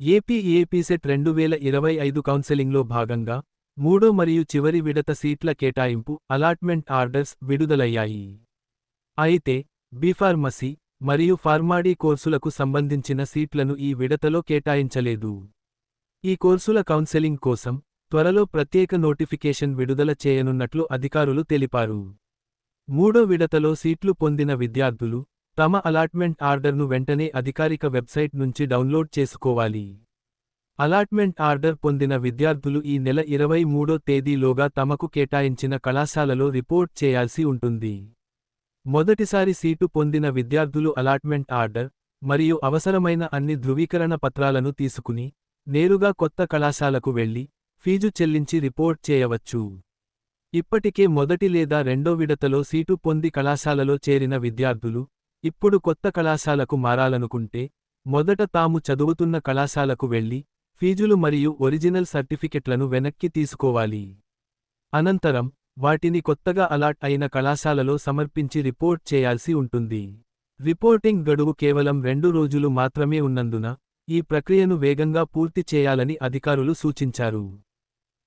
AP APSET రెండు వేల ఇరవై ఐదు కౌన్సెలింగ్లో భాగంగా మూడో మరియు చివరి విడత సీట్ల కేటాయింపు అలాట్మెంట్ ఆర్డర్స్ విడుదలయ్యాయి. అయితే బీఫార్మసీ మరియు ఫార్మాడీ కోర్సులకు సంబంధించిన సీట్లను ఈ విడతలో కేటాయించలేదు. ఈ కోర్సుల కౌన్సెలింగ్ కోసం త్వరలో ప్రత్యేక నోటిఫికేషన్ విడుదల చేయనున్నట్లు అధికారులు తెలిపారు. మూడో విడతలో సీట్లు పొందిన విద్యార్థులు తమ అలాట్మెంట్ ఆర్డర్ను వెంటనే అధికారిక వెబ్సైట్ నుంచి డౌన్లోడ్ చేసుకోవాలి. అలాట్మెంట్ ఆర్డర్ పొందిన విద్యార్థులు ఈ నెల ఇరవై మూడో తేదీలోగా తమకు కేటాయించిన కళాశాలలో రిపోర్ట్ చేయాల్సి ఉంటుంది. మొదటిసారి సీటు పొందిన విద్యార్థులు అలాట్మెంట్ ఆర్డర్ మరియు అవసరమైన అన్ని ధృవీకరణ పత్రాలను తీసుకుని నేరుగా కొత్త కళాశాలకు వెళ్ళి ఫీజు చెల్లించి రిపోర్ట్ చేయవచ్చు. ఇప్పటికే మొదటి లేదా రెండో విడతలో సీటు పొంది కళాశాలలో చేరిన విద్యార్థులు ఇప్పుడు కొత్త కళాశాలకు మారాలనుకుంటే మొదట తాము చదువుతున్న కళాశాలకు వెళ్ళి ఫీజులు మరియు ఒరిజినల్ సర్టిఫికెట్లను వెనక్కి తీసుకోవాలి. అనంతరం వాటిని కొత్తగా అలాట్ అయిన కళాశాలలో సమర్పించి రిపోర్ట్ చేయాల్సి ఉంటుంది. రిపోర్టింగ్ గడువు కేవలం రెండు రోజులు మాత్రమే ఉన్నందున ఈ ప్రక్రియను వేగంగా పూర్తి చేయాలని అధికారులు సూచించారు.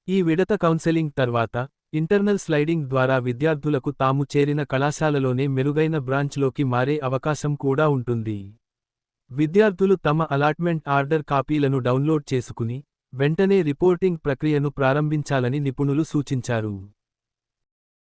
ఈ విడత కౌన్సెలింగ్ తర్వాత ఇంటర్నల్ స్లైడింగ్ ద్వారా విద్యార్థులకు తాము చేరిన కళాశాలలోనే మెరుగైన బ్రాంచ్లోకి మారే అవకాశం కూడా ఉంటుంది. విద్యార్థులు తమ అలాట్మెంట్ ఆర్డర్ కాపీలను డౌన్లోడ్ చేసుకుని వెంటనే రిపోర్టింగ్ ప్రక్రియను ప్రారంభించాలని నిపుణులు సూచించారు.